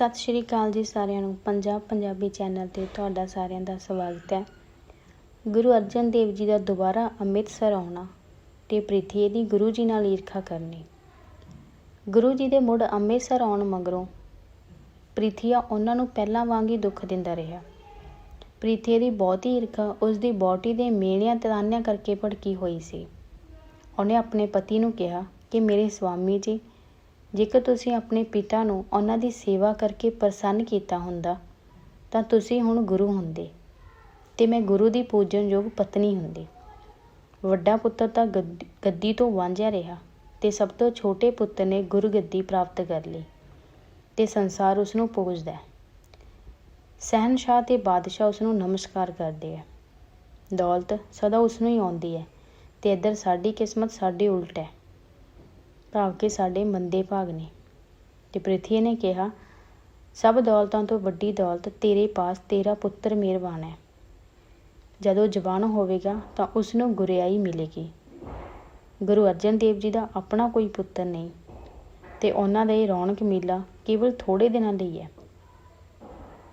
ਸਤਿ ਸ਼੍ਰੀ ਅਕਾਲ ਜੀ ਸਾਰਿਆਂ ਨੂੰ, ਪੰਜਾਬ ਪੰਜਾਬੀ ਚੈਨਲ ਤੇ ਤੁਹਾਡਾ ਸਾਰਿਆਂ ਦਾ ਸਵਾਗਤ ਹੈ। ਗੁਰੂ ਅਰਜਨ ਦੇਵ ਜੀ ਦਾ ਦੁਬਾਰਾ ਅੰਮ੍ਰਿਤਸਰ ਆਉਣਾ ਤੇ ਪ੍ਰਿਥੀ ਦੀ ਗੁਰੂ ਜੀ ਨਾਲ ਈਰਖਾ ਕਰਨੀ। ਗੁਰੂ ਜੀ ਦੇ ਮੁੜ ਅੰਮ੍ਰਿਤਸਰ ਆਉਣ ਮਗਰੋਂ ਪ੍ਰਿਥੀਆ ਉਹਨਾਂ ਨੂੰ ਪਹਿਲਾਂ ਵਾਂਗ ਹੀ ਦੁੱਖ ਦਿੰਦਾ ਰਿਹਾ। ਪ੍ਰਿਥੀ ਦੀ ਬਹੁਤੀ ਈਰਖਾ ਉਸ ਦੀ ਬੋਟੀ ਦੇ ਮੇਲਿਆਂ ਤਰਾਨਿਆਂ ਕਰਕੇ ਭੜਕੀ ਹੋਈ ਸੀ। ਉਹਨੇ ਆਪਣੇ ਪਤੀ ਨੂੰ ਕਿਹਾ ਕਿ ਮੇਰੇ ਸਵਾਮੀ ਜੀ ਜੇਕਰ ਤੁਸੀਂ ਆਪਣੇ ਪਿਤਾ ਨੂੰ ਉਹਨਾਂ ਦੀ ਸੇਵਾ ਕਰਕੇ ਪ੍ਰਸੰਨ ਕੀਤਾ ਹੁੰਦਾ, ਤਾਂ ਤੁਸੀਂ ਹੁਣ ਗੁਰੂ ਹੁੰਦੇ ਤੇ ਮੈਂ ਗੁਰੂ ਦੀ ਪੂਜਨਯੋਗ ਪਤਨੀ ਹੁੰਦੀ। ਵੱਡਾ ਪੁੱਤਰ ਤਾਂ ਗੱਦੀ- ਗੱਦੀ ਤੋਂ ਵਾਂਝਿਆ ਰਿਹਾ ਤੇ ਸਭ ਤੋਂ ਛੋਟੇ ਪੁੱਤਰ ਨੇ ਗੁਰਗੱਦੀ ਪ੍ਰਾਪਤ ਕਰ ਲਈ ਤੇ ਸੰਸਾਰ ਉਸ ਨੂੰ ਪੂਜਦਾ ਹੈ। ਸਹਿਨਸ਼ਾਹ ਤੇ ਬਾਦਸ਼ਾਹ ਉਸ ਨੂੰ ਨਮਸਕਾਰ ਕਰਦੇ ਆ। ਦੌਲਤ ਸਦਾ ਉਸ ਨੂੰ ਹੀ ਆਉਂਦੀ ਹੈ ਤੇ ਇੱਧਰ ਸਾਡੀ ਕਿਸਮਤ ਸਾਡੇ ਉਲਟ ਹੈ। ਭਾਵ ਕਿ ਸਾਡੇ ਮੰਦੇ ਭਾਗ ਨੇ। ਤੇ ਪ੍ਰਿਥੀ ਨੇ ਕਿਹਾ, ਸਭ ਦੌਲਤਾਂ ਤੋਂ ਵੱਡੀ ਦੌਲਤ ਤੇਰੇ ਪਾਸ ਤੇਰਾ ਪੁੱਤਰ ਮਿਹਰਬਾਨ ਹੈ। ਜਦੋਂ ਜਵਾਨ ਹੋਵੇਗਾ ਤਾਂ ਉਸ ਨੂੰ ਗੁਰਿਆਈ ਮਿਲੇਗੀ। ਗੁਰੂ ਅਰਜਨ ਦੇਵ ਜੀ ਦਾ ਆਪਣਾ ਕੋਈ ਪੁੱਤਰ ਨਹੀਂ, ਤੇ ਉਹਨਾਂ ਦਾ ਇਹ ਰੌਣਕ ਮੇਲਾ ਕੇਵਲ ਥੋੜੇ ਦਿਨਾਂ ਲਈ ਹੈ।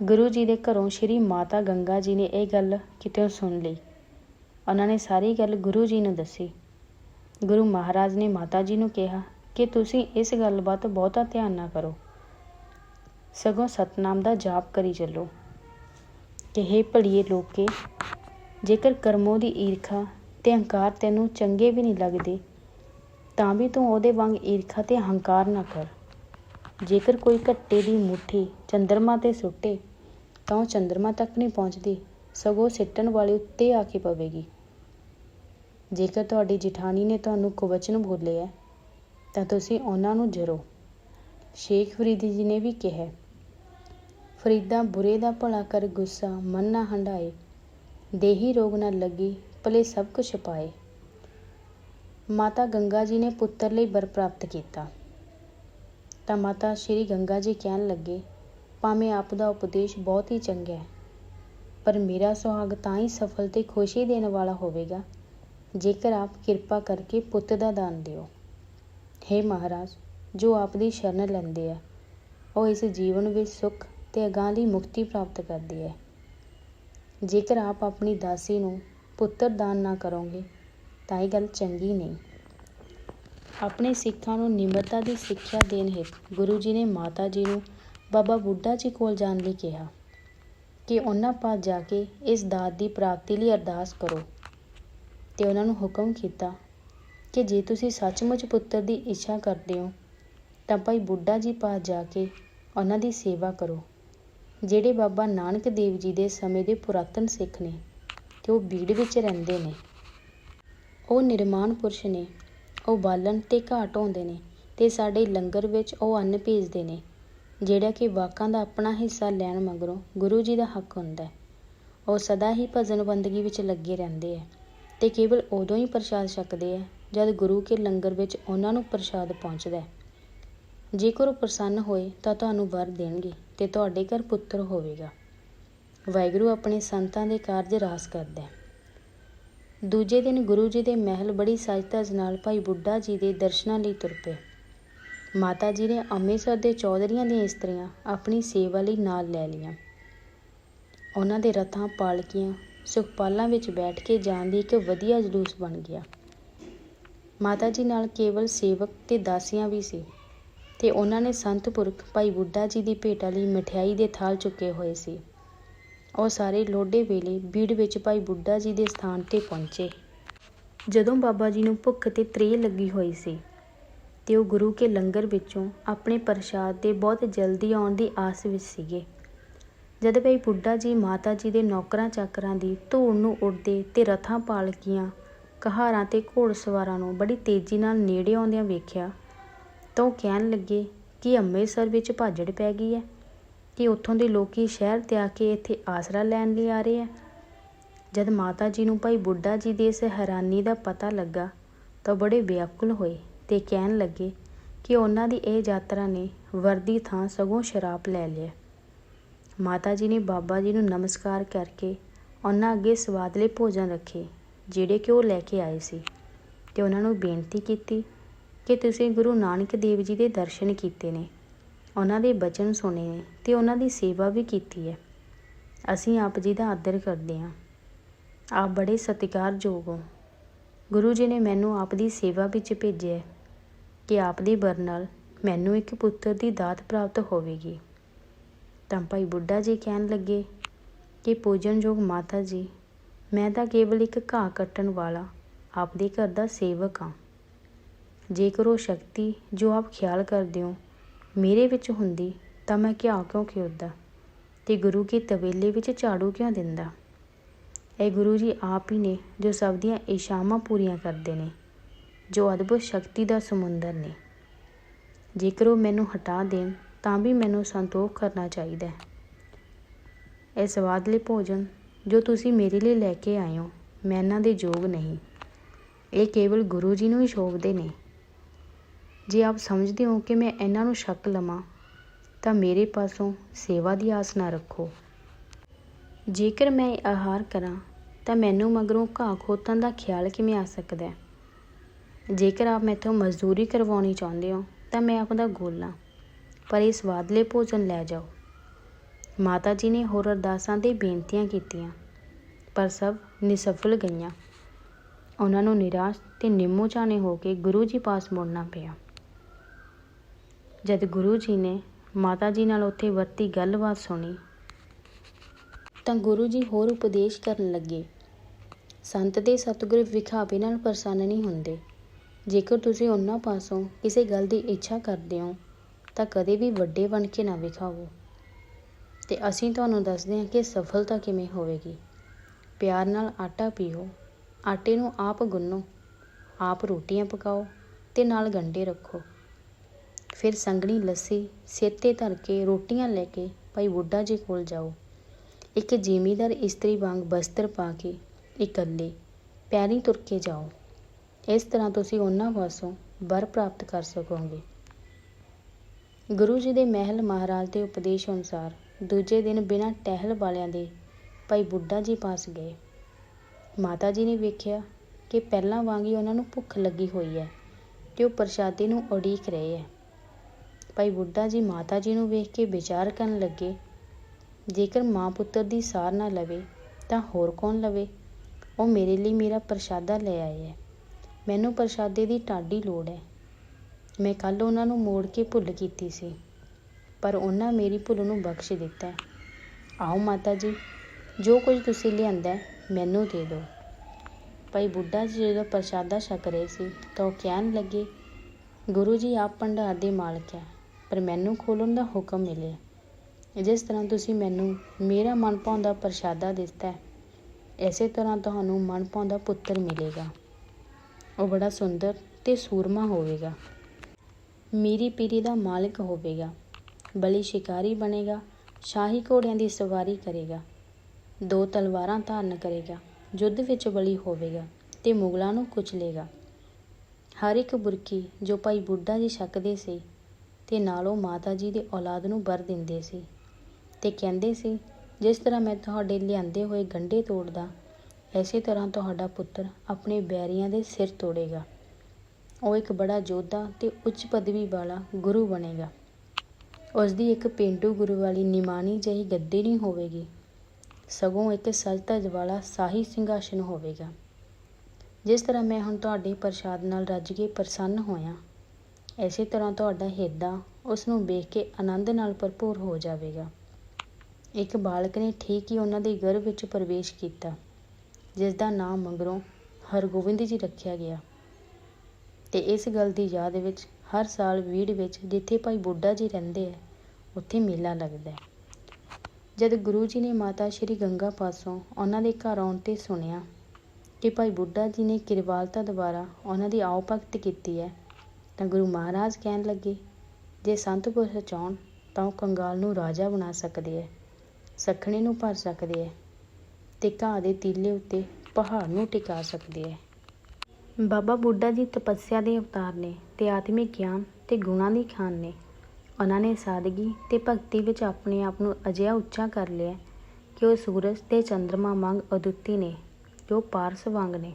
ਗੁਰੂ ਜੀ ਦੇ ਘਰੋਂ ਸ਼੍ਰੀ ਮਾਤਾ ਗੰਗਾ ਜੀ ਨੇ ਇਹ ਗੱਲ ਕਿਤੇ ਸੁਣ ਲਈ। ਉਹਨਾਂ ਨੇ ਸਾਰੀ ਗੱਲ ਗੁਰੂ ਜੀ ਨੂੰ ਦੱਸੀ। ਗੁਰੂ ਮਹਾਰਾਜ ਨੇ ਮਾਤਾ ਜੀ ਨੂੰ ਕਿਹਾ ਕਿ ਤੁਸੀਂ ਇਸ ਗੱਲਬਾਤ ਬਹੁਤਾ ਧਿਆਨ ਨਾ ਕਰੋ। ਸਗੋਂ ਸਤਨਾਮ ਦਾ ਜਾਪ ਕਰੀ ਚੱਲੋ। ਕਿ ਹੇ ਭਲੀਏ ਲੋਕੇ, ਜੇਕਰ ਕਰਮੋਂ ਦੀ ਈਰਖਾ ਤੇ ਹੰਕਾਰ ਤੈਨੂੰ ਚੰਗੇ ਵੀ ਨਹੀਂ ਲੱਗਦੇ, ਤਾਂ ਵੀ ਤੂੰ ਉਹਦੇ ਵਾਂਗ ਈਰਖਾ ਤੇ ਹੰਕਾਰ ਨਾ ਕਰ। ਜੇਕਰ ਕੋਈ ਘੱਟੇ ਦੀ ਮੁੱਠੀ ਚੰਦਰਮਾ ਤੇ ਸੁੱਟੇ, ਤਾਂ ਉਹ ਚੰਦਰਮਾ ਤੱਕ ਨਹੀਂ ਪਹੁੰਚਦੀ, ਸਗੋਂ ਸਿੱਟਣ ਵਾਲੇ ਉੱਤੇ ਆ ਕੇ ਪਵੇਗੀ। ਜੇਕਰ ਤੁਹਾਡੀ ਜਠਾਣੀ ਨੇ ਤੁਹਾਨੂੰ ਕੁਵਚਨ ਬੋਲੇ ਹੈ ਤਾਂ ਤੁਸੀਂ ਉਹਨਾਂ ਨੂੰ ਜਰੋ। ਸ਼ੇਖ ਫਰੀਦੀ ਜੀ ਨੇ ਵੀ ਕਿਹਾ, ਫਰੀਦਾ ਬੁਰੇ ਦਾ ਭਲਾ ਕਰ ਗੁੱਸਾ, ਮਨ ਨਾ ਹੰਡਾਏ ਦੇਹੀ ਰੋਗ ਨਾ ਲੱਗੀ, ਭਲੇ ਸਭ ਕੁਝ ਪਾਏ। ਮਾਤਾ ਗੰਗਾ ਜੀ ਨੇ ਪੁੱਤਰ ਲਈ ਵਰ ਪ੍ਰਾਪਤ ਕੀਤਾ। ਤਾਂ ਮਾਤਾ ਸ਼੍ਰੀ ਗੰਗਾ ਜੀ ਕਹਿਣ ਲੱਗੇ, ਭਾਵੇਂ ਆਪ ਦਾ ਉਪਦੇਸ਼ ਬਹੁਤ ਹੀ ਚੰਗਾ ਹੈ, ਪਰ ਮੇਰਾ ਸੁਹਾਗ ਤਾਂ ਹੀ ਸਫਲ ਤੇ ਖੁਸ਼ੀ ਦੇਣ ਵਾਲਾ ਹੋਵੇਗਾ, ਜੇਕਰ ਆਪ ਕਿਰਪਾ ਕਰਕੇ ਪੁੱਤ ਦਾ ਦਾਨ ਦਿਓ। हे ਮਹਾਰਾਜ, ਜੋ ਆਪ ਦੀ ਸ਼ਰਨ ਲੈਂਦੇ ਆ, ਉਹ ਇਸ ਜੀਵਨ ਵਿੱਚ ਸੁੱਖ ਤੇ ਅਗਾਂਹ ਦੀ ਮੁਕਤੀ ਪ੍ਰਾਪਤ ਕਰਦੇ ਹੈ ਜੇਕਰ ਆਪ ਆਪਣੀ ਦਾਸੀ ਨੂੰ ਪੁੱਤਰ ਦਾਨ ਨਾ ਕਰੋਗੇ, ਤਾਂ ਇਹ ਗੱਲ ਚੰਗੀ ਨਹੀਂ। ਆਪਣੇ ਸਿੱਖਾਂ ਨੂੰ ਨਿਮਰਤਾ ਦੀ ਸਿੱਖਿਆ ਦੇਣ ਹਿੱਤ ਗੁਰੂ ਜੀ ਨੇ ਮਾਤਾ ਜੀ ਨੂੰ ਬਾਬਾ ਬੁੱਢਾ ਜੀ ਕੋਲ ਜਾਣ ਲਈ ਕਿਹਾ ਕਿ ਉਹਨਾਂ ਪਾਸ ਜਾ ਕੇ ਇਸ ਦਾਤ ਦੀ ਪ੍ਰਾਪਤੀ ਲਈ ਅਰਦਾਸ ਕਰੋ। ਤੇ ਉਹਨਾਂ ਨੂੰ ਹੁਕਮ ਕੀਤਾ ਕਿ ਜੇ ਤੁਸੀਂ ਸੱਚਮੁੱਚ ਪੁੱਤਰ ਦੀ ਇੱਛਾ ਕਰਦੇ ਹੋ, ਤਾਂ ਭਾਈ ਬੁੱਢਾ ਜੀ ਪਾਸ ਜਾ ਕੇ ਉਹਨਾਂ ਦੀ ਸੇਵਾ ਕਰੋ। ਜਿਹੜੇ ਬਾਬਾ ਨਾਨਕ ਦੇਵ ਜੀ ਦੇ ਸਮੇਂ ਦੇ ਪੁਰਾਤਨ ਸਿੱਖ ਨੇ ਤੇ ਉਹ ਬੀੜ ਵਿੱਚ ਰਹਿੰਦੇ ਨੇ, ਉਹ ਨਿਰਮਾਣ ਪੁਰਸ਼ ਨੇ, ਉਹ ਬਾਲਣ ਤੇ ਘਾਟ ਆਉਂਦੇ ਨੇ ਤੇ ਸਾਡੇ ਲੰਗਰ ਵਿੱਚ ਉਹ ਅੰਨ ਭੇਜਦੇ ਨੇ, ਜਿਹੜਾ ਕਿ ਵਾਕਾਂ ਦਾ ਆਪਣਾ ਹਿੱਸਾ ਲੈਣ ਮਗਰੋਂ ਗੁਰੂ ਜੀ ਦਾ ਹੱਕ ਹੁੰਦਾ ਹੈ। ਉਹ ਸਦਾ ਹੀ ਭਜਨ ਬੰਦਗੀ ਵਿੱਚ ਲੱਗੇ ਰਹਿੰਦੇ ਆ ਤੇ ਕੇਵਲ ਉਦੋਂ ਹੀ ਪ੍ਰਸ਼ਾਦ ਛਕਦੇ ਆ ਜਦ ਗੁਰੂ ਕੇ ਲੰਗਰ ਵਿੱਚ ਉਹਨਾਂ ਨੂੰ ਪ੍ਰਸ਼ਾਦ ਪਹੁੰਚਦਾ ਹੈ। ਜੇਕਰ ਉਹ ਪ੍ਰਸੰਨ ਹੋਏ ਤਾਂ ਤੁਹਾਨੂੰ ਵਰ ਦੇਣਗੇ ਤੇ ਤੁਹਾਡੇ ਘਰ ਪੁੱਤਰ ਹੋਵੇਗਾ। ਵਾਹਿਗੁਰੂ ਆਪਣੇ ਸੰਤਾਂ ਦੇ ਕਾਰਜ ਰਾਸ ਕਰਦਾ ਹੈ। ਦੂਜੇ ਦਿਨ ਗੁਰੂ ਜੀ ਦੇ ਮਹਿਲ ਬੜੀ ਸਜਧਜ ਨਾਲ ਭਾਈ ਬੁੱਢਾ ਜੀ ਦੇ ਦਰਸ਼ਨਾਂ ਲਈ ਤੁਰ ਪਏ। ਮਾਤਾ ਜੀ ਨੇ ਅੰਮ੍ਰਿਤਸਰ ਦੇ ਚੌਧਰੀਆਂ ਦੀਆਂ ਇਸਤਰੀਆਂ ਆਪਣੀ ਸੇਵਾ ਲਈ ਨਾਲ ਲੈ ਲਈਆਂ। ਉਹਨਾਂ ਦੇ ਰਥਾਂ ਪਾਲਕੀਆਂ, ਸੁਖਪਾਲਾਂ ਵਿੱਚ ਬੈਠ ਕੇ ਜਾਣ ਦੀ ਇੱਕ ਵਧੀਆ ਜਲੂਸ ਬਣ ਗਿਆ। ਮਾਤਾ ਜੀ ਨਾਲ ਕੇਵਲ ਸੇਵਕ ਤੇ ਦਾਸੀਆਂ ਵੀ ਸੀ ਤੇ ਉਹਨਾਂ ਨੇ ਸੰਤ ਪੁਰਖ ਭਾਈ ਬੁੱਢਾ ਜੀ ਦੀ ਭੇਟਾ ਲਈ ਮਠਿਆਈ ਦੇ ਥਾਲ ਚੁੱਕੇ ਹੋਏ ਸੀ। ਉਹ ਸਾਰੇ ਲੋਡੇ ਵੇਲੇ ਭੀੜ ਵਿੱਚ ਭਾਈ ਬੁੱਢਾ ਜੀ ਦੇ ਸਥਾਨ ਤੇ ਪਹੁੰਚੇ। ਜਦੋਂ ਬਾਬਾ ਜੀ ਨੂੰ ਭੁੱਖ ਤੇ ਤ੍ਰੇਹ ਲੱਗੀ ਹੋਈ ਸੀ ਤੇ ਉਹ ਗੁਰੂ ਕੇ ਲੰਗਰ ਵਿੱਚੋਂ ਆਪਣੇ ਪ੍ਰਸ਼ਾਦ ਦੇ ਬਹੁਤ ਜਲਦੀ ਆਉਣ ਦੀ ਆਸ ਵਿੱਚ ਸੀਗੇ। ਜਦ ਭਾਈ ਬੁੱਢਾ ਜੀ ਮਾਤਾ ਜੀ ਦੇ ਨੌਕਰਾਂ ਚਾਕਰਾਂ ਦੀ ਧੂੜ ਨੂੰ ਉੱਡਦੇ ਤੇ ਰਥਾਂ ਪਾਲਕੀਆਂ ਕਹਾਰਾਂ ਤੇ ਘੋੜਸਵਾਰਾਂ ਨੂੰ ਬੜੀ ਤੇਜ਼ੀ ਨਾਲ ਨੇੜੇ ਆਉਂਦਿਆਂ ਵੇਖਿਆ, ਤਾਂ ਉਹ ਕਹਿਣ ਲੱਗੇ, ਕਿ ਅੰਮ੍ਰਿਤਸਰ ਵਿੱਚ ਭਾਜੜ ਪੈ ਗਈ ਹੈ ਕਿ ਉੱਥੋਂ ਦੇ ਲੋਕੀ ਸ਼ਹਿਰ ਤੇ ਆ ਕੇ ਇੱਥੇ ਆਸਰਾ ਲੈਣ ਲਈ ਆ ਰਹੇ ਆ ਜਦ ਮਾਤਾ ਜੀ ਨੂੰ ਭਾਈ ਬੁੱਢਾ ਜੀ ਦੀ ਇਸ ਹੈਰਾਨੀ ਦਾ ਪਤਾ ਲੱਗਾ, ਤਾਂ ਉਹ ਬੜੇ ਵਿਆਕੁਲ ਹੋਏ ਤੇ ਕਹਿਣ ਲੱਗੇ ਕਿ ਉਹਨਾਂ ਦੀ ਇਹ ਯਾਤਰਾ ਨੇ ਵਰਦੀ ਥਾਂ ਸਗੋਂ ਸ਼ਰਾਬ ਲੈ ਲਿਆ। ਮਾਤਾ ਜੀ ਨੇ ਬਾਬਾ ਜੀ ਨੂੰ ਨਮਸਕਾਰ ਕਰਕੇ ਉਹਨਾਂ ਅੱਗੇ ਸਵਾਦਲੇ ਭੋਜਨ ਰੱਖੇ। ਜਿਹੜੇ ਕਿ ਉਹ ਲੈ ਕੇ ਆਏ ਸੀ ਤੇ ਉਹਨਾਂ ਨੂੰ ਬੇਨਤੀ ਕੀਤੀ ਕਿ ਤੁਸੀਂ ਗੁਰੂ ਨਾਨਕ ਦੇਵ ਜੀ ਦੇ ਦਰਸ਼ਨ ਕੀਤੇ ਨੇ, ਉਹਨਾਂ ਦੇ ਬਚਨ ਸੁਣੇ ਨੇ ਤੇ ਉਹਨਾਂ ਦੀ ਸੇਵਾ ਵੀ ਕੀਤੀ ਹੈ। ਅਸੀਂ ਆਪ ਜੀ ਦਾ ਆਦਰ ਕਰਦੇ ਹਾਂ। ਆਪ ਬੜੇ ਸਤਿਕਾਰਯੋਗ ਹੋ। ਗੁਰੂ ਜੀ ਨੇ ਮੈਨੂੰ ਆਪ ਦੀ ਸੇਵਾ ਵਿੱਚ ਭੇਜਿਆ ਕਿ ਆਪ ਦੇ ਬਰ ਨਾਲ ਮੈਨੂੰ ਇੱਕ ਪੁੱਤਰ ਦੀ ਦਾਤ ਪ੍ਰਾਪਤ ਹੋਵੇਗੀ। ਤਾਂ ਭਾਈ ਬੁੱਢਾ ਜੀ ਕਹਿਣ ਲੱਗੇ ਕਿ ਪੂਜਨਯੋਗ ਮਾਤਾ ਜੀ ਮੈਂ ਤਾਂ ਕੇਵਲ ਇੱਕ ਘਾਹ ਕੱਟਣ ਵਾਲਾ, ਆਪਦੇ ਘਰ ਦਾ ਸੇਵਕ ਹਾਂ। ਜੇਕਰ ਉਹ ਸ਼ਕਤੀ ਜੋ ਆਪ ਖਿਆਲ ਕਰਦੇ ਹੋ ਮੇਰੇ ਵਿੱਚ ਹੁੰਦੀ, ਤਾਂ ਮੈਂ ਕਿਆ ਕਿਉਂ ਖਿਉਦਾ ਤੇ ਗੁਰੂ ਕੀ ਤਵੇਲੇ ਵਿੱਚ ਝਾੜੂ ਕਿਉਂ ਦਿੰਦਾ? ਇਹ ਗੁਰੂ ਜੀ ਆਪ ਹੀ ਨੇ ਜੋ ਸਭ ਦੀਆਂ ਇਸ਼ਾਵਾਂ ਪੂਰੀਆਂ ਕਰਦੇ ਨੇ, ਜੋ ਅਦਭੁਤ ਸ਼ਕਤੀ ਦਾ ਸਮੁੰਦਰ ਨੇ। ਜੇਕਰ ਉਹ ਮੈਨੂੰ ਹਟਾ ਦੇਣ, ਤਾਂ ਵੀ ਮੈਨੂੰ ਸੰਤੋਖ ਕਰਨਾ ਚਾਹੀਦਾ ਹੈ। ਇਹ ਸਵਾਦਲੇ ਭੋਜਨ ਜੋ ਤੁਸੀਂ ਮੇਰੇ ਲਈ ਲੈ ਕੇ ਆਏ ਹੋ, ਮੈਂ ਇਹਨਾਂ ਦੇ ਯੋਗ ਨਹੀਂ। ਇਹ ਕੇਵਲ ਗੁਰੂ ਜੀ ਨੂੰ ਹੀ ਸ਼ੋਭਦੇ ਨੇ। ਜੇ ਆਪ ਸਮਝਦੇ ਹੋ ਕਿ ਮੈਂ ਇਹਨਾਂ ਨੂੰ ਸ਼ੱਕ ਲਵਾਂ, ਤਾਂ ਮੇਰੇ ਪਾਸੋਂ ਸੇਵਾ ਦੀ ਆਸ ਨਾ ਰੱਖੋ। ਜੇਕਰ ਮੈਂ ਇਹ ਆਹਾਰ ਕਰਾਂ, ਤਾਂ ਮੈਨੂੰ ਮਗਰੋਂ ਘਾਹ ਖੋਤਣ ਦਾ ਖਿਆਲ ਕਿਵੇਂ ਆ ਸਕਦਾ ਹੈ? ਜੇਕਰ ਆਪ ਮੈਥੋਂ ਮਜ਼ਦੂਰੀ ਕਰਵਾਉਣੀ ਚਾਹੁੰਦੇ ਹੋ, ਤਾਂ ਮੈਂ ਆਪਦਾ ਗੋਲਾਂ, ਪਰ ਇਹ ਸਵਾਦਲੇ ਭੋਜਨ ਲੈ ਜਾਓ। ਮਾਤਾ ਜੀ ਨੇ ਹੋਰ ਅਰਦਾਸਾਂ ਤੇ ਬੇਨਤੀਆਂ ਕੀਤੀਆਂ, ਪਰ ਸਭ ਨਿਸਫਲ ਗਈਆਂ। ਉਹਨਾਂ ਨੂੰ ਨਿਰਾਸ਼ ਤੇ ਨਿੰਮੋ ਝਾਣੇ ਹੋ ਕੇ ਗੁਰੂ ਜੀ ਪਾਸ ਮੁੜਨਾ ਪਿਆ। ਜਦ ਗੁਰੂ ਜੀ ਨੇ ਮਾਤਾ ਜੀ ਨਾਲ ਉੱਥੇ ਵਰਤੀ ਗੱਲਬਾਤ ਸੁਣੀ, ਤਾਂ ਗੁਰੂ ਜੀ ਹੋਰ ਉਪਦੇਸ਼ ਕਰਨ ਲੱਗੇ, ਸੰਤ ਦੇ ਸਤਿਗੁਰ ਵਿਖਾਵੇ ਨਾਲ ਪ੍ਰਸੰਨ ਨਹੀਂ ਹੁੰਦੇ। ਜੇਕਰ ਤੁਸੀਂ ਉਹਨਾਂ ਪਾਸੋਂ ਕਿਸੇ ਗੱਲ ਦੀ ਇੱਛਾ ਕਰਦੇ ਹੋ, ਤਾਂ ਕਦੇ ਵੀ ਵੱਡੇ ਬਣ ਕੇ ਨਾ ਵਿਖਾਵੋ। ਤੇ ਅਸੀਂ ਤੁਹਾਨੂੰ ਦੱਸਦੇ ਹਾਂ ਕਿ ਸਫਲਤਾ ਕਿਵੇਂ ਹੋਵੇਗੀ। ਪਿਆਰ ਨਾਲ ਆਟਾ ਪੀਓ। ਆਟੇ ਨੂੰ ਆਪ ਗੁੰਨੋ। ਆਪ ਰੋਟੀਆਂ ਪਕਾਓ ਤੇ ਨਾਲ ਗੰਢੇ ਰੱਖੋ। ਫਿਰ ਸੰਗਣੀ ਲੱਸੀ ਸਿਰ ਤੇ ਧਰ ਕੇ ਰੋਟੀਆਂ ਲੈ ਕੇ ਭਾਈ ਬੁੱਢਾ ਜੀ ਕੋਲ ਜਾਓ। ਇੱਕ ਜ਼ਿਮੀਦਾਰ ਇਸਤਰੀ ਵਾਂਗ ਬਸਤਰ ਪਾ ਕੇ ਇਕੱਲੇ ਪੈਰੀ ਤੁਰ ਕੇ ਜਾਓ। ਇਸ ਤਰ੍ਹਾਂ ਤੁਸੀਂ ਉਹਨਾਂ ਪਾਸੋਂ ਵਰ ਪ੍ਰਾਪਤ ਕਰ ਸਕੋਗੇ। ਗੁਰੂ ਜੀ ਦੇ ਮਹਿਲ ਮਹਾਰਾਜ ਦੇ ਉਪਦੇਸ਼ ਅਨੁਸਾਰ ਦੂਜੇ ਦਿਨ ਬਿਨਾਂ ਟਹਿਲ ਵਾਲਿਆਂ ਦੇ ਭਾਈ ਬੁੱਢਾ ਜੀ ਪਾਸ ਗਏ। ਮਾਤਾ ਜੀ ਨੇ ਵੇਖਿਆ ਕਿ ਪਹਿਲਾਂ ਵਾਂਗ ਹੀ ਉਹਨਾਂ ਨੂੰ ਭੁੱਖ ਲੱਗੀ ਹੋਈ ਹੈ ਤੇ ਉਹ ਪ੍ਰਸ਼ਾਦੇ ਨੂੰ ਉਡੀਕ ਰਹੇ ਹੈ। ਭਾਈ ਬੁੱਢਾ ਜੀ ਮਾਤਾ ਜੀ ਨੂੰ ਵੇਖ ਕੇ ਵਿਚਾਰ ਕਰਨ ਲੱਗੇ, ਜੇਕਰ ਮਾਂ ਪੁੱਤਰ ਦੀ ਸਾਰ ਨਾ ਲਵੇ ਤਾਂ ਹੋਰ ਕੌਣ ਲਵੇ? ਉਹ ਮੇਰੇ ਲਈ ਮੇਰਾ ਪ੍ਰਸ਼ਾਦਾ ਲੈ ਆਏ ਹੈ। ਮੈਨੂੰ ਪ੍ਰਸ਼ਾਦੇ ਦੀ ਢਾਡੀ ਲੋੜ ਹੈ। ਮੈਂ ਕੱਲ ਉਹਨਾਂ ਨੂੰ ਮੋੜ ਕੇ ਭੁੱਲ ਕੀਤੀ ਸੀ। ਪਰ ਉਹਨਾਂ ਮੇਰੀ ਭੁੱਲ ਨੂੰ ਬਖਸ਼ ਦਿੱਤਾ। ਆਓ ਮਾਤਾ ਜੀ, ਜੋ ਕੁਝ ਤੁਸੀਂ ਲਿਆਂਦਾ ਮੈਨੂੰ ਦੇ ਦਿਓ। ਭਾਈ ਬੁੱਢਾ ਜੀ ਜਦੋਂ ਪ੍ਰਸ਼ਾਦਾ ਛਕ ਰਹੇ ਸੀ, ਤਾਂ ਉਹ ਕਹਿਣ ਲੱਗੇ, ਗੁਰੂ ਜੀ, ਆਪ ਭੰਡਾਰ ਦੇ ਮਾਲਕ ਹੈ, ਪਰ ਮੈਨੂੰ ਖੋਲ੍ਹਣ ਦਾ ਹੁਕਮ ਮਿਲਿਆ। ਜਿਸ ਤਰ੍ਹਾਂ ਤੁਸੀਂ ਮੈਨੂੰ ਮੇਰਾ ਮਨ ਭਾਉਂਦਾ ਪ੍ਰਸ਼ਾਦਾ ਦਿੱਤਾ ਹੈ ਐਸੇ ਤਰ੍ਹਾਂ ਤੁਹਾਨੂੰ ਮਨ ਭਾਉਂਦਾ ਪੁੱਤਰ ਮਿਲੇਗਾ। ਉਹ ਬੜਾ ਸੁੰਦਰ ਤੇ ਸੂਰਮਾ ਹੋਵੇਗਾ। ਮੀਰੀ ਪੀਰੀ ਦਾ ਮਾਲਕ ਹੋਵੇਗਾ। ਬਲੀ ਸ਼ਿਕਾਰੀ ਬਣੇਗਾ, ਸ਼ਾਹੀ ਘੋੜਿਆਂ ਦੀ ਸਵਾਰੀ ਕਰੇਗਾ, ਦੋ ਤਲਵਾਰਾਂ ਧਾਰਨ ਕਰੇਗਾ, ਯੁੱਧ ਵਿੱਚ ਬਲੀ ਹੋਵੇਗਾ ਤੇ ਮੁਗਲਾਂ ਨੂੰ ਕੁਚਲੇਗਾ ਹਰ ਇੱਕ ਬੁਰਕੀ ਜੋ ਭਾਈ ਬੁੱਢਾ ਜੀ ਛਕਦੇ ਸੀ ਤੇ ਨਾਲੋਂ ਮਾਤਾ ਜੀ ਦੇ ਔਲਾਦ ਨੂੰ ਵਰ ਦਿੰਦੇ ਸੀ ਤੇ ਕਹਿੰਦੇ ਸੀ, ਜਿਸ ਤਰ੍ਹਾਂ ਮੈਂ ਤੁਹਾਡੇ ਲਿਆਂਦੇ ਹੋਏ ਗੰਢੇ ਤੋੜਦਾ, ਐਸੇ ਤਰ੍ਹਾਂ ਤੁਹਾਡਾ ਪੁੱਤਰ ਆਪਣੇ ਬੈਰੀਆਂ ਦੇ ਸਿਰ ਤੋੜੇਗਾ। ਉਹ ਇੱਕ ਬੜਾ ਯੋਧਾ ਤੇ ਉੱਚ ਪਦਵੀ ਵਾਲਾ ਗੁਰੂ ਬਣੇਗਾ। ਉਸ ਦੀ ਇੱਕ ਪੇਂਡੂ ਗੁਰੂ ਵਾਲੀ ਨਿਮਾਣੀ ਜਿਹੀ ਗੱਦੀ ਨਹੀਂ ਹੋਵੇਗੀ। ਸਗੋਂ ਇੱਕ ਸਜ-ਧਜ ਵਾਲਾ ਸਾਹੀ ਸਿੰਘਾਸਨ ਹੋਵੇਗਾ। ਜਿਸ ਤਰ੍ਹਾਂ ਮੈਂ ਹੁਣ ਤੁਹਾਡੇ ਪ੍ਰਸ਼ਾਦ ਨਾਲ ਰੱਜ ਕੇ ਪ੍ਰਸੰਨ ਹੋਇਆ ਐਸੇ ਤਰ੍ਹਾਂ ਤੁਹਾਡਾ ਹਿਰਦਾ ਉਸ ਨੂੰ ਵੇਖ ਕੇ ਆਨੰਦ ਨਾਲ ਭਰਪੂਰ ਹੋ ਜਾਵੇਗਾ। ਇੱਕ ਬਾਲਕ ਨੇ ਠੀਕ ਹੀ ਉਹਨਾਂ ਦੇ ਗਰਭ ਵਿੱਚ ਪ੍ਰਵੇਸ਼ ਕੀਤਾ ਜਿਸ ਦਾ ਨਾਮ ਮਗਰੋਂ ਹਰਗੋਬਿੰਦ ਜੀ ਰੱਖਿਆ ਗਿਆ। ਅਤੇ ਇਸ ਗੱਲ ਦੀ ਯਾਦ ਵਿੱਚ ਹਰ ਸਾਲ ਵੀੜ ਵਿੱਚ ਜਿੱਥੇ ਭਾਈ ਬੁੱਢਾ ਜੀ ਰਹਿੰਦੇ ਹੈ ਉੱਥੇ ਮੇਲਾ ਲੱਗਦਾ ਹੈ। ਜਦ ਗੁਰੂ ਜੀ ਨੇ ਮਾਤਾ ਸ਼੍ਰੀ ਗੰਗਾ ਪਾਸੋਂ ਉਹਨਾਂ ਦੇ ਘਰ ਆਉਣ ਤੇ ਸੁਣਿਆ ਕਿ ਭਾਈ ਬੁੱਢਾ ਜੀ ਨੇ ਕਿਰਪਾਲਤਾ ਦੁਆਰਾ ਉਹਨਾਂ ਦੀ ਆਓ ਭਗਤ ਕੀਤੀ ਹੈ, ਤਾਂ ਗੁਰੂ ਮਹਾਰਾਜ ਕਹਿਣ ਲੱਗੇ, ਜੇ ਸੰਤ ਪੁਰਸ਼ ਚਾਹਣ ਤਾਂ ਉਹ ਕੰਗਾਲ ਨੂੰ ਰਾਜਾ ਬਣਾ ਸਕਦੇ ਹੈ, ਸਖਣੇ ਨੂੰ ਭਰ ਸਕਦੇ ਹੈ ਤੇ ਘਾਹ ਦੇ ਤੀਲੇ ਉੱਤੇ ਪਹਾੜ ਨੂੰ ਟਿਕਾ ਸਕਦੇ ਹੈ। ਬਾਬਾ ਬੁੱਢਾ ਜੀ ਤਪੱਸਿਆ ਦੇ ਅਵਤਾਰ ਨੇ ਤੇ ਆਤਮਿਕ ਗਿਆਨ ਤੇ ਗੁਣਾਂ ਦੀ ਖਾਨ ਨੇ। ਉਹਨਾਂ ਨੇ ਸਾਦਗੀ ਤੇ ਭਗਤੀ ਵਿੱਚ ਆਪਣੇ ਆਪ ਨੂੰ ਅਜਿਹਾ ਉੱਚਾ ਕਰ ਲਿਆ ਕਿ ਉਹ ਸੂਰਜ ਤੇ ਚੰ드ਰਮਾ ਵਾਂਗ ਅਦੁੱਤੀ ਨੇ, ਜੋ ਪਾਰਸ ਵਾਂਗ ਨੇ।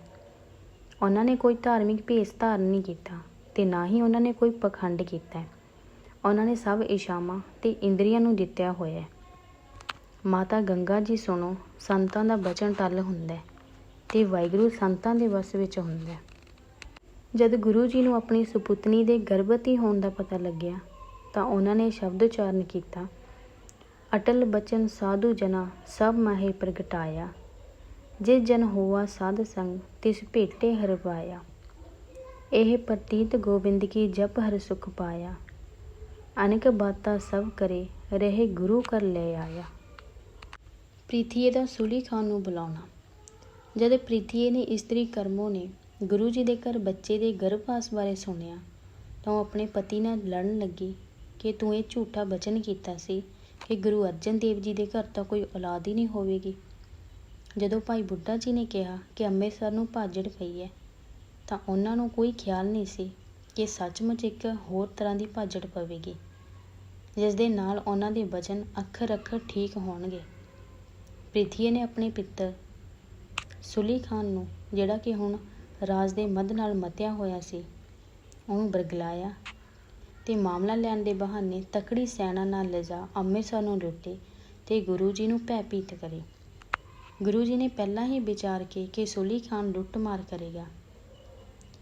ਉਹਨਾਂ ਨੇ ਕੋਈ ਧਾਰਮਿਕ ਭੇਸ ਧਾਰਨ ਨਹੀਂ ਕੀਤਾ ਤੇ ਨਾ ਹੀ ਉਹਨਾਂ ਨੇ ਕੋਈ ਪਖੰਡ ਕੀਤਾ। ਉਹਨਾਂ ਨੇ ਸਭ ਇਸ਼ਾਵਾਂ ਤੇ ਇੰਦਰੀਆਂ ਨੂੰ ਜਿੱਤਿਆ ਹੋਇਆ ਹੈ। ਮਾਤਾ ਗੰਗਾ ਜੀ ਸੁਣੋ, ਸੰਤਾਂ ਦਾ ਬਚਨ ਟੱਲ ਹੁੰਦਾ ਹੈ ਤੇ ਵਾਹਿਗੁਰੂ ਸੰਤਾਂ ਦੇ ਵਸ ਵਿੱਚ ਹੁੰਦਾ ਜਦ ਗੁਰੂ ਜੀ ਨੂੰ ਆਪਣੀ ਸੁਪੁੱਤਨੀ ਦੇ ਗਰਭਵਤੀ ਹੋਣ ਦਾ ਪਤਾ ਲੱਗਿਆ, ਤਾਂ ਉਹਨਾਂ ਨੇ ਸ਼ਬਦ ਉਚਾਰਨ ਕੀਤਾ, ਅਟਲ ਬਚਨ ਸਾਧੂ ਜਨਾ ਸਭ ਮਾਹੇ ਪ੍ਰਗਟਾਇਆ, ਜਿਸ ਜਨ ਹੋਆ ਸਾਧ ਸੰਗ ਤਿਸ ਭੇਟੇ ਹਰ ਪਾਇਆ। ਇਹ ਪ੍ਰਤੀਤ ਗੋਬਿੰਦ ਕੀ ਜਪ ਹਰ ਸੁਖ ਪਾਇਆ, ਅਨੇਕ ਬਾਤਾਂ ਸਭ ਕਰੇ ਰਹੇ ਗੁਰੂ ਕਰ ਲੈ ਆਇਆ। ਪ੍ਰੀਥੀਏ ਦਾ ਸੂਲੀ ਖਾਨ ਨੂੰ ਬੁਲਾਉਣਾ, ਜਦ ਪ੍ਰੀਥੀਏ ਨੇ ਇਸਤਰੀ ਕਰਮੋ ਨੇ ਗੁਰੂ ਜੀ ਦੇ ਘਰ ਬੱਚੇ ਦੇ ਗਰਭਪਾਸ ਬਾਰੇ ਸੁਣਿਆ ਤਾਂ ਉਹ ਆਪਣੇ ਪਤੀ ਨਾਲ ਲੜਨ ਲੱਗੀ ਕਿ ਤੂੰ ਇਹ ਝੂਠਾ ਬਚਨ ਕੀਤਾ ਸੀ ਕਿ ਗੁਰੂ ਅਰਜਨ ਦੇਵ ਜੀ ਦੇ ਘਰ ਤਾਂ ਕੋਈ ਔਲਾਦ ਹੀ ਨਹੀਂ ਹੋਵੇਗੀ। ਜਦੋਂ ਭਾਈ ਬੁੱਢਾ ਜੀ ਨੇ ਕਿਹਾ ਕਿ ਅੰਮ੍ਰਿਤਸਰ ਨੂੰ ਭਾਜੜ ਪਈ ਹੈ, ਤਾਂ ਉਹਨਾਂ ਨੂੰ ਕੋਈ ਖਿਆਲ ਨਹੀਂ ਸੀ ਕਿ ਸੱਚਮੁੱਚ ਇੱਕ ਹੋਰ ਤਰ੍ਹਾਂ ਦੀ ਭਾਜੜ ਪਵੇਗੀ, ਜਿਸ ਦੇ ਨਾਲ ਉਹਨਾਂ ਦੇ ਵਚਨ ਅੱਖਰ ਅੱਖਰ ਠੀਕ ਹੋਣਗੇ। ਪ੍ਰਿਥੀਏ ਨੇ ਆਪਣੇ ਪਿੱਤਰ ਸੁਲੀ ਖਾਨ ਨੂੰ, ਜਿਹੜਾ ਕਿ ਹੁਣ ਰਾਜ ਦੇ ਮੱਧ ਨਾਲ ਮਤਿਆ ਹੋਇਆ ਸੀ। ਉਹਨੂੰ ਬਰਗਲਾਇਆ ਤੇ ਮਾਮਲਾ ਲੈਣ ਦੇ ਬਹਾਨੇ ਤਕੜੀ ਸੈਨਾ ਨਾਲ ਲਿਜਾ, ਅੰਮ੍ਰਿਤਸਰ ਨੂੰ ਲੁੱਟੇ ਤੇ ਗੁਰੂ ਜੀ ਨੂੰ ਭੈ ਭੀਤ ਕਰੇ। ਗੁਰੂ ਜੀ ਨੇ ਪਹਿਲਾਂ ਹੀ ਵਿਚਾਰ ਕੇ ਕਿ ਸੁਲੀ ਖਾਨ ਲੁੱਟਮਾਰ ਕਰੇਗਾ।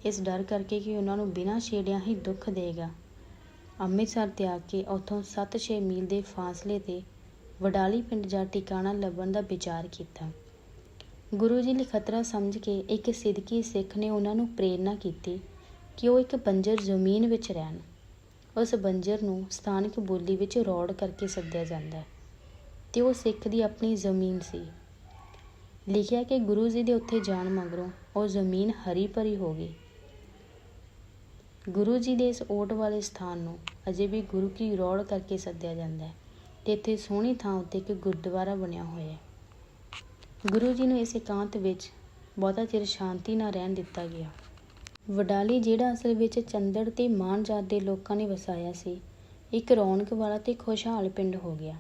ਇਸ ਡਰ ਕਰਕੇ ਕਿ ਉਹਨਾਂ ਨੂੰ ਬਿਨਾਂ ਛੇੜਿਆਂ ਹੀ ਦੁੱਖ ਦੇਗਾ। ਅੰਮ੍ਰਿਤਸਰ ਤਿਆਗ ਕੇ ਉੱਥੋਂ 7-6 ਮੀਲ ਦੇ ਫਾਸਲੇ ਤੇ ਵਡਾਲੀ ਪਿੰਡ ਜਾ ਟਿਕਾਣਾ ਲੱਭਣ ਦਾ ਵਿਚਾਰ ਕੀਤਾ। ਗੁਰੂ ਜੀ ਲਈ ਖਤਰਾ ਸਮਝ ਕੇ ਇੱਕ ਸਿੱਧਕੀ ਸਿੱਖ ਨੇ ਉਹਨਾਂ ਨੂੰ ਪ੍ਰੇਰਨਾ ਕੀਤੀ ਕਿ ਉਹ ਇੱਕ ਬੰਜਰ ਜ਼ਮੀਨ ਵਿੱਚ ਰਹਿਣ। ਉਸ ਬੰਜਰ ਨੂੰ ਸਥਾਨਕ ਬੋਲੀ ਵਿੱਚ ਰੌੜ ਕਰਕੇ ਸੱਦਿਆ ਜਾਂਦਾ ਹੈ ਤੇ ਉਹ ਸਿੱਖ ਦੀ ਆਪਣੀ ਜ਼ਮੀਨ ਸੀ। ਲਿਖਿਆ ਕਿ ਗੁਰੂ ਜੀ ਦੇ ਉੱਥੇ ਜਾਣ ਮਗਰੋਂ ਉਹ ਜ਼ਮੀਨ ਹਰੀ ਭਰੀ ਹੋ ਗਈ। ਗੁਰੂ ਜੀ ਦੇ ਇਸ ਓਟ ਵਾਲੇ ਸਥਾਨ ਨੂੰ ਅਜੇ ਵੀ ਗੁਰੂ ਕੀ ਰੌੜ ਕਰਕੇ ਸੱਦਿਆ ਜਾਂਦਾ ਹੈ ਤੇ ਇੱਥੇ ਸੋਹਣੀ ਥਾਂ ਉੱਤੇ ਇੱਕ ਗੁਰਦੁਆਰਾ ਬਣਿਆ ਹੋਇਆ ਹੈ। ਗੁਰੂ ਜੀ ਨੂੰ ਇਸ ਇਕਾਂਤ ਵਿੱਚ ਬਹੁਤਾ ਚਿਰ ਸ਼ਾਂਤੀ ਨਾਲ ਰਹਿਣ ਦਿੱਤਾ ਗਿਆ। ਵਡਾਲੀ ਜਿਹੜਾ ਅਸਲ ਵਿੱਚ ਚੰਦੜ ਤੇ ਮਾਨ ਜਾਤ ਦੇ ਲੋਕਾਂ ਨੇ ਵਸਾਇਆ ਸੀ, ਇੱਕ ਰੌਣਕ ਵਾਲਾ ਤੇ ਖੁਸ਼ਹਾਲ ਪਿੰਡ ਹੋ ਗਿਆ।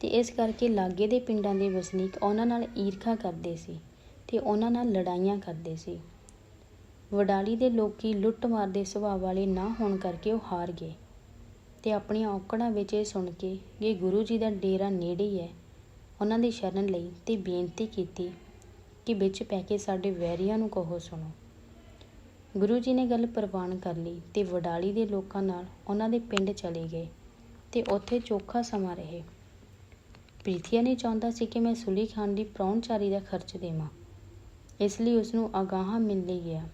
ਤੇ ਇਸ ਕਰਕੇ ਲਾਗੇ ਦੇ ਪਿੰਡਾਂ ਦੇ ਵਸਨੀਕ ਉਹਨਾਂ ਨਾਲ ਈਰਖਾ ਕਰਦੇ ਸੀ ਤੇ ਉਹਨਾਂ ਨਾਲ ਲੜਾਈਆਂ ਕਰਦੇ ਸੀ। ਵਡਾਲੀ ਦੇ ਲੋਕੀ ਲੁੱਟਮਾਰ ਦੇ ਸੁਭਾਅ ਵਾਲੇ ਨਾ ਹੋਣ ਕਰਕੇ ਉਹ ਹਾਰ ਗਏ। ਤੇ ਆਪਣੀਆਂ ਔਕੜਾਂ ਵਿੱਚ ਇਹ ਸੁਣ ਕੇ ਕਿ ਗੁਰੂ ਜੀ ਦਾ ਡੇਰਾ ਨੇੜੇ ਹੀ ਹੈ ਉਹਨਾਂ ਦੀ ਸ਼ਰਨ ਲਈ ਤੇ ਬੇਨਤੀ ਕੀਤੀ ਕਿ ਵਿੱਚ ਪੈ ਕੇ ਸਾਡੇ ਵੈਰੀਆਂ ਨੂੰ ਕਹੋ ਸੁਣੋ। ਗੁਰੂ ਜੀ ਨੇ ਗੱਲ ਪ੍ਰਵਾਨ ਕਰ ਲਈ ਤੇ ਵਡਾਲੀ ਦੇ ਲੋਕਾਂ ਨਾਲ ਉਹਨਾਂ ਦੇ ਪਿੰਡ ਚਲੇ ਗਏ ਤੇ ਉੱਥੇ ਚੋਖਾ ਸਮਾਂ ਰਹੇ। ਪ੍ਰੀਥੀਆ ਨੇ ਚਾਹੁੰਦਾ ਸੀ ਕਿ ਮੈਂ ਸੁਲੀ ਖਾਨ ਦੀ ਪ੍ਰਾਹੁਣਚਾਰੀ ਦਾ ਖਰਚ ਦੇਵਾਂ। ਇਸ ਲਈ ਉਸ ਨੂੰ ਅਗਾਹਾਂ ਮਿਲ ਲਈ ਗਿਆ।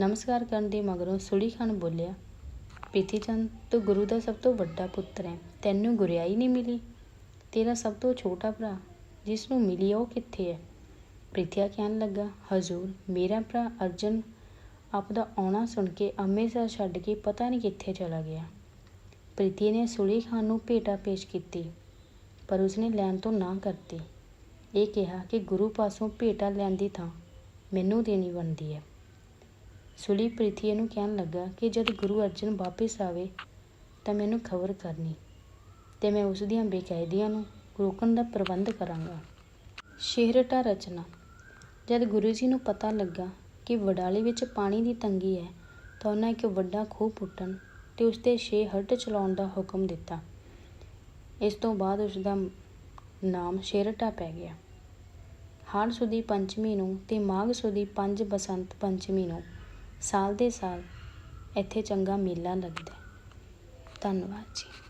ਨਮਸਕਾਰ ਕਰਨ ਦੇ ਮਗਰੋਂ ਸੁਲੀ ਖਾਨ ਬੋਲਿਆ ਪ੍ਰੀਥੀਚੰਦ ਤੂੰ ਗੁਰੂ ਦਾ ਸਭ ਤੋਂ ਵੱਡਾ ਪੁੱਤਰ ਹੈ। ਤੈਨੂੰ ਗੁਰਿਆਈ ਨਹੀਂ ਮਿਲੀ? ਤੇਰਾ ਸਭ ਤੋਂ ਛੋਟਾ ਭਰਾ ਜਿਸ ਨੂੰ ਮਿਲੀ ਉਹ ਕਿੱਥੇ ਹੈ? ਪ੍ਰੀਥਿਆ ਕਹਿਣ ਲੱਗਾ, ਹਜ਼ੂਰ, ਮੇਰਾ ਭਰਾ ਅਰਜਨ ਆਪਦਾ ਆਉਣਾ ਸੁਣ ਕੇ ਅੰਮ੍ਰਿਤਸਰ ਛੱਡ ਕੇ ਪਤਾ ਨਹੀਂ ਕਿੱਥੇ ਚਲਾ ਗਿਆ। ਪ੍ਰੀਤੀ ਨੇ ਸੁਲੀ ਖਾਨ ਨੂੰ ਭੇਟਾ ਪੇਸ਼ ਕੀਤੀ, ਪਰ ਉਸਨੇ ਲੈਣ ਤੋਂ ਨਾ ਕਰਤੀ। ਇਹ ਕਿਹਾ ਕਿ ਗੁਰੂ ਪਾਸੋਂ ਭੇਟਾ ਲੈਣ ਦੀ ਥਾਂ ਮੈਨੂੰ ਦੇਣੀ ਬਣਦੀ ਹੈ। ਸੁਲੀ ਪ੍ਰੀਥੀ ਨੂੰ ਕਹਿਣ ਲੱਗਾ ਕਿ ਜਦ ਗੁਰੂ ਅਰਜਨ ਵਾਪਿਸ ਆਵੇ ਤਾਂ ਮੈਨੂੰ ਖਬਰ ਕਰਨੀ। ਤੇ ਮੈਂ ਉਸ ਦੀਆਂ ਬੇਕਾਇਦੀਆਂ ਨੂੰ ਰੋਕਣ ਦਾ ਪ੍ਰਬੰਧ ਕਰਾਂਗਾ। ਸ਼ੇਹਰਟਾ ਰਚਨਾ। ਜਦ ਗੁਰੂ ਜੀ ਨੂੰ ਪਤਾ ਲੱਗਾ ਕਿ ਵਡਾਲੀ ਵਿੱਚ ਪਾਣੀ ਦੀ ਤੰਗੀ ਹੈ, ਤਾਂ ਉਹਨਾਂ ਇੱਕ ਵੱਡਾ ਖੂਹ ਪੁੱਟਣ ਤੇ ਉਸ ਤੇ ਛੇ ਹੱਟ ਚਲਾਉਣ ਦਾ ਹੁਕਮ ਦਿੱਤਾ। ਇਸ ਤੋਂ ਬਾਅਦ ਉਸ ਦਾ ਨਾਮ ਸ਼ੇਰਟਾ ਪੈ ਗਿਆ। ਹਾੜ ਸੁਦੀ ਪੰਚਮੀ ਨੂੰ ਤੇ ਮਾਘ ਸੁਦੀ ਪੰਜ ਬਸੰਤ ਪੰਚਮੀ ਨੂੰ ਸਾਲ ਦੇ ਸਾਲ ਇੱਥੇ ਚੰਗਾ ਮੇਲਾ ਲੱਗਦਾ ਧੰਨਵਾਦ ਜੀ।